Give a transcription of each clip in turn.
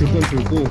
줄건 줄고.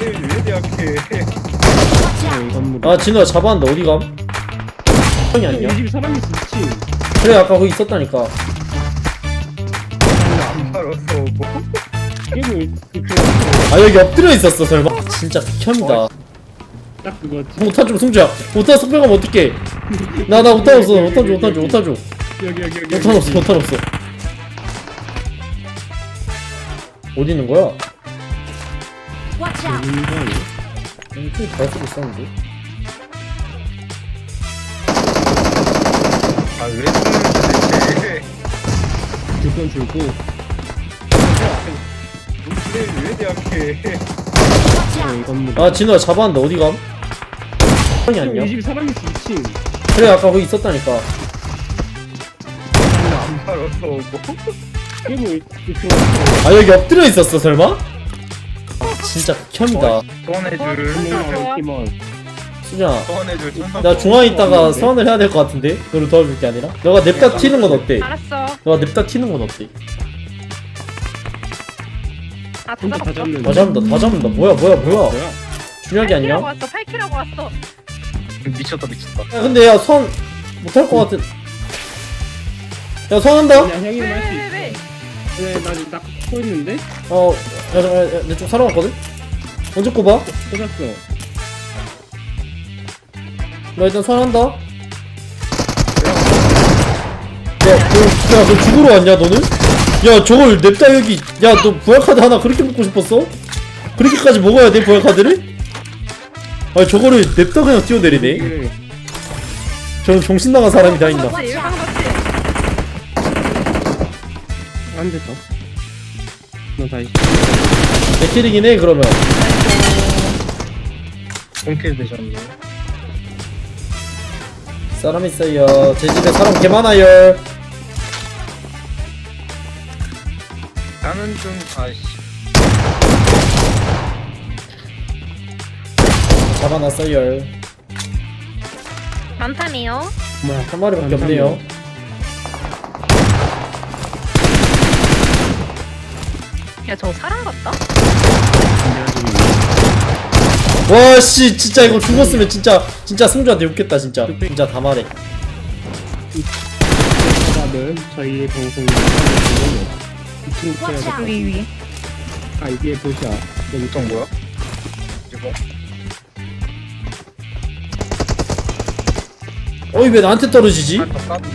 왜 어, 이 건물 아 진우야 잡았는데 어디 감? 형이 아니야? 이 집에 사람 있어 미친 그래 아까 거기 있었다니까. 안 팔았어 뭐 게임을 그쪽 아 여기 엎드려 있었어 설마? 진짜 극혐이다. 딱 그거 못한 좀 승주야. 못한 속병하면 어떡해. 나 나 못한 없어. 못한 줘 못한 줘 못한 줘 여기 여기 여기 못한 없어 못한 없어 어디 있는 거야? 이거 음, 쓰고 있었는데. 아 그랬으면 두건 고아 진우야 잡았는데 어디 감? 아니 아니야. 그래 아까 거기 있었다니까. 안 바로 쏘고. 뭐. 게임을 그쪽 아 여기 엎드려 있었어 설마? 아, 진짜 극혐이다 소환해줄 팀원 수진아 소환해줄 천사 나 중앙에 있다가 소환을 해야 될 것 같은데? 너를 도와줄 게 아니라? 너가 냅다 튀는 건 어때? 알았어. 너가 냅다 튀는 건 어때? 아, 다 혼자 다 잡았어. 잡는 다 잡는다 다 잡는다 뭐야 뭐야 뭐야 뭐야 중요한 게 아니야? 8키라고 왔어. 8키라고 왔어. 미쳤다 미쳤다 야 근데 야손 못할 것 같은 야 손한다? 그냥 형이 왜, 할수 왜, 왜? 있어 왜 나는 딱 꽂고 있는데 어, 야, 야, 야, 내쪽 살아왔거든? 언제 꼽아? 꽂았어 나 일단 손한다? 야, 너, 야, 너 죽으러 왔냐, 너는? 야, 저걸 냅다 여기, 야, 너 부활카드 하나 그렇게 먹고 싶었어? 그렇게까지 먹어야 돼, 부활카드를? 아, 저거를 냅다 그냥 뛰어내리네? 이게 저런 정신 나간 사람이 다 있나? 안 됐어 너 다시 내 킬이긴 해, 그러면. 본킬 되셨네 사람 있어요. 제 집에 사람 개 많아요. 나는 좀 아이씨 잡아놨어요. 많다네요. 뭐야 한 마리밖에 없네요. 야, 저거 사람 같다? 와, 씨, 진짜 이거 죽었으면 진짜, 진짜 승주한테 욕했다, 진짜. 진짜 다 말해. 저희의 방송을 이 친구 Watch 해야! 여기 위에. 아 이게 보시야 여기 어떤 거야? 어이, 왜 나한테 떨어지지? 한타 까비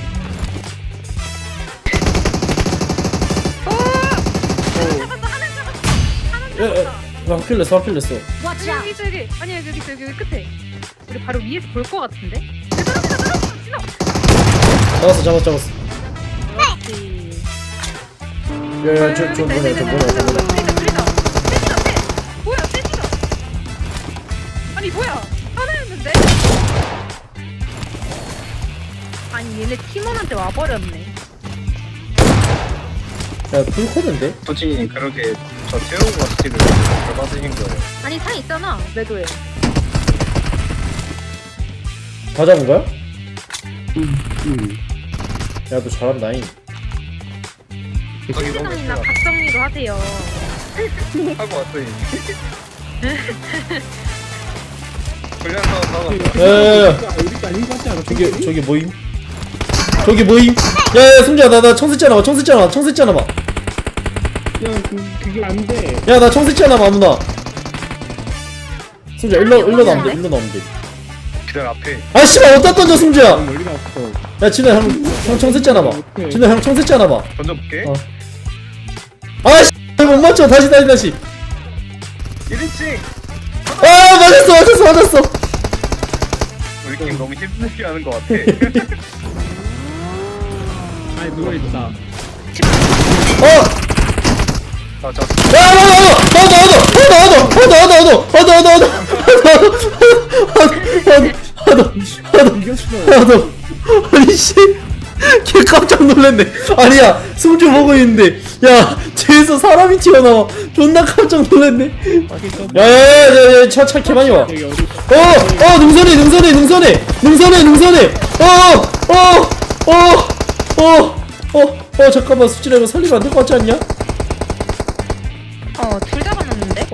확킬 냈어, 확킬 냈어. Watch out! 여기, 여기. 아니, 여기, 여기, 여기, 끝에. 우리 바로 위에서 볼 것 같은데? 떨어진다, 떨어진다, 진호! 잡았어, 잡았어, 잡았어. 그렇지. 야, 야, 저, 저 뭐냐, 저 뭐냐, 저 뭐냐. 뭐야, 세지다! 아니, 뭐야! 하나였는데? 아니, 얘네 팀원한테 와버렸네. 야, 풀코드인데? 솔직히 그렇게 저 태우고 스킬을 잘 받으신 거예요 아니, 상 있잖아, 매도에. 다 잡은 거야? 음 야, 너 잘한다잉. 저기 너무 좋아 각정리로 하세요. 하고 왔더니 훈련사 나갔다 야, 야, 야, 우리가 아닌 것 같지 않아? 저기, 저기 뭐임? 저기 뭐임? 야, 야, 승주야, 나, 나 봐, 청새치 하나 봐, 청새치 하나 그, 그게 안 돼 야, 나 청새치 하나 봐, 누나. 승주야, 일로, 일로 나오면 돼, 일로 나오면 돼. 기다려 앞에 아, 씨발, 어디다 던져, 승주야! 멀리 갔어 야, 진우야, 형, 형 청새치 하나 봐. 진우야, 형 청새치 하나 봐. 던져볼게 어. 아, 씨, 못 맞춰. 다시, 다시, 다시. 1인칭 아, 맞았어, 맞았어, 맞았어. 우리 게임 너무 힘들게 하는 것 같아 아니 누워 있다 어! 어디 어, 어. 어?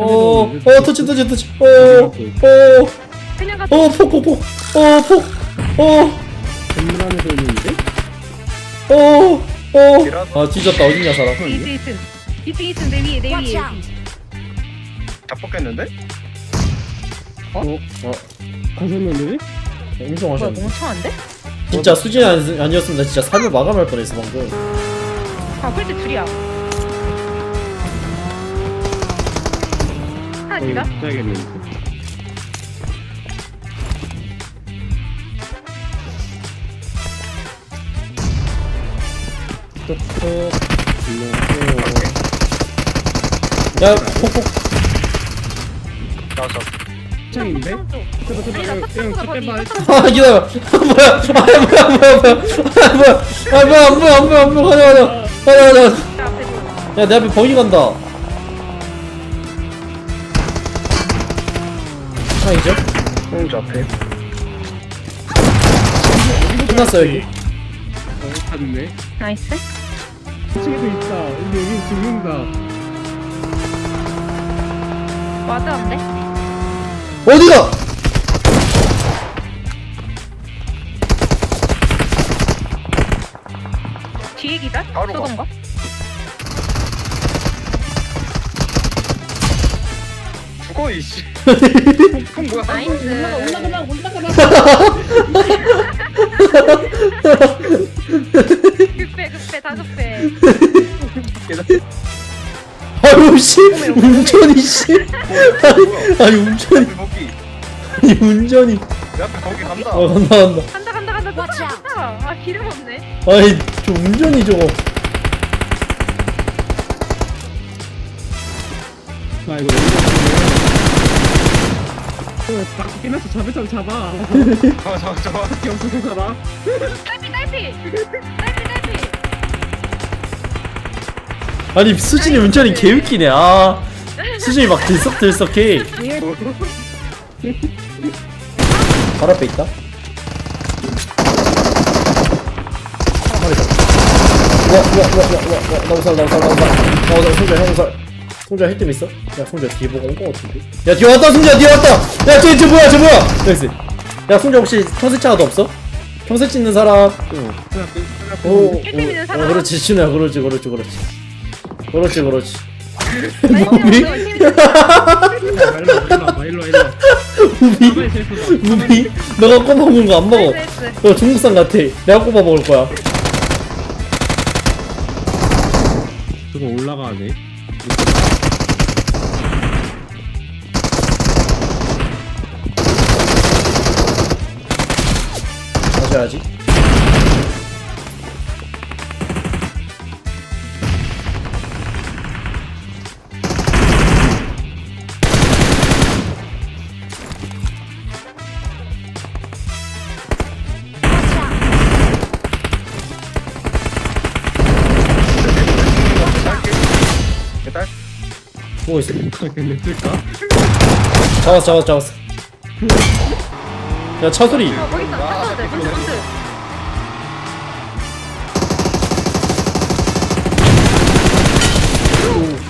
어, 어, 터치, 터치, 터치. 어, 어, 그냥 가서 어, 폭, 폭, 폭. 어, 폭. 어, 건물 안에서 오는데? 어, 어. 아, 뒤졌다. 어딨냐, 사람. 2층 2층 2층 2층 내 위에 내 Watch 위에 out. 다 뽑겠는데? 어? 어? 가셨는데? 엄청 뭐야 하셨네. 멍청한데? 진짜 수진 아니, 아니었으면 나 진짜 삶을 마감할 뻔했어, 방금. 아 펄트 둘이야 지가? 해야겠는데? 똑똑 일로 야, 폭, 폭. 나왔어. 창인데? 아니 나 탑승구 아, 기다려. 뭐야. 아, 뭐야, 뭐야, 뭐야. 아, 뭐야. 아, 뭐야, 안 보여, 안 보여, 안 보여. 가자, 가자. 가자, 가자. 앞에 뭐 야, 내 앞에 버기 간다. 창이죠? 홍주 앞에. 끝났어, 여기. 어 갔네 나이스 2층에도 있다 근데 여기 죽는다 와드한데? 어디가? 뒤에 기다? 바로 가. 저건가? 죽어 이씨. 형 뭐야? 나이스 급해 급해 다 급해 아유, 씨. 운전이, 씨. 아니, 아니, 운전이. 앞에 거기. 아니, 운전이. 내 앞에 거기 간다. 어, 간다, 간다. 간다 간다 간다 Watch 간다 out. 간다 아 기름 없네 아니, 저 운전이 저거. 아 이거 어, 딱 잡을 사람 잡아 저, 저, 저. 밖에 없어서 살아 딸피 딸피 딸피 딸피 아니, 수진이 운전이 개웃기네. 아. 수진이 막 들썩들썩해. 바로 앞에 있다. 와, 와, 와, 와, 와, 와, 나 우살, 나 우살, 나 우살. 나 우살, 송자, 형 우살. 송자 힐템 있어? 야, 송자 뒤에 보고 온거 같은데? 야, 뒤에 왔다, 송자, 뒤에 왔다! 야, 쟤, 쟤 뭐야, 쟤 뭐야! 나이스. 야, 송자 혹시 평세차가도 없어? 평세 찍는 사람. 오, 오, 힐템 있는 어, 사람? 그렇지, 신우야, 그렇지, 그렇지, 그렇지. 그렇지, 그렇지. 일로 일로? 가만히 있어 우비? 너가 꼬마 먹은 거 안 먹어. 나이스 너 중국산 같아. 내가 꼬마 먹을 거야. 저거 올라가네 out. 일단 보고 있어. 근데? 잡았어, 잡았어, 잡았어. 야, 차 소리. 어 거기 있다 문트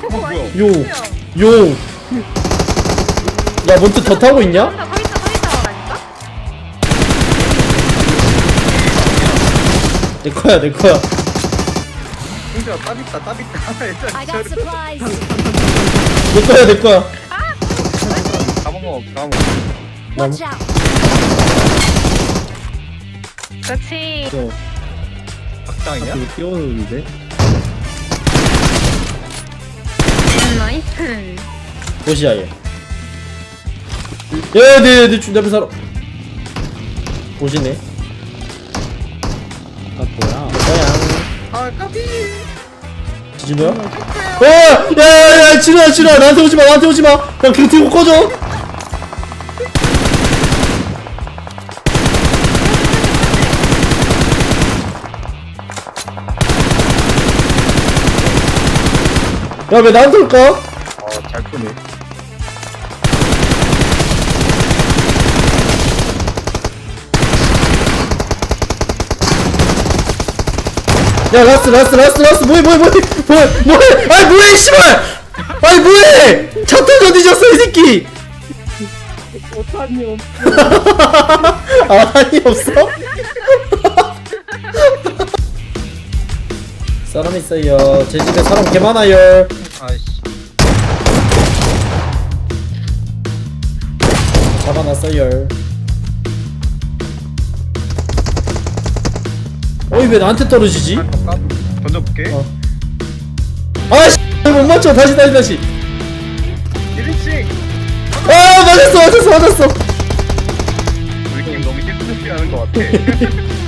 오 뭐야? 요, 요. 야, 몬트 더 타고 있냐? 있다 있다 내 거야, 내 거야. 홍주야 땀 있다 땀 있다. 일단 supplies. 내 거야, 내 거야. 다 먹어 다 먹어. Watch out. 그렇지 저? 앞으로 띄워놓는데 음, 나이스 보시야, 얘. 야, 내, 내, 내, 내 앞에 살아. 보시네. 아 뭐야 뭐야. 아 까비. 지진우야? 어! 야, 야, 야, 진우야, 진우야, 나한테 오지 마, 나한테 오지 마. 야, 그거 들고 꺼져. 야, 왜 나한테 올까? 어잘 푸네. 야, 라스트, 라스트, 라스트, 라스트, 뭐해, 뭐해, 뭐해, 뭐해, 뭐해, 아, 뭐해, 씨발! 아니 뭐해 차 터져 뒤졌어 이 새끼 없 아니 없어? 사람 있어요 제 집에 사람 개 많아요 아이씨. 잡아놨어요. 어이 왜 나한테 떨어지지? 까 던져볼게. 어. 아씨 못 맞춰. 다시 다시 다시. 1인칭 아 맞았어 맞았어 맞았어. 우리 팀 너무 힐스피 하는 것 같아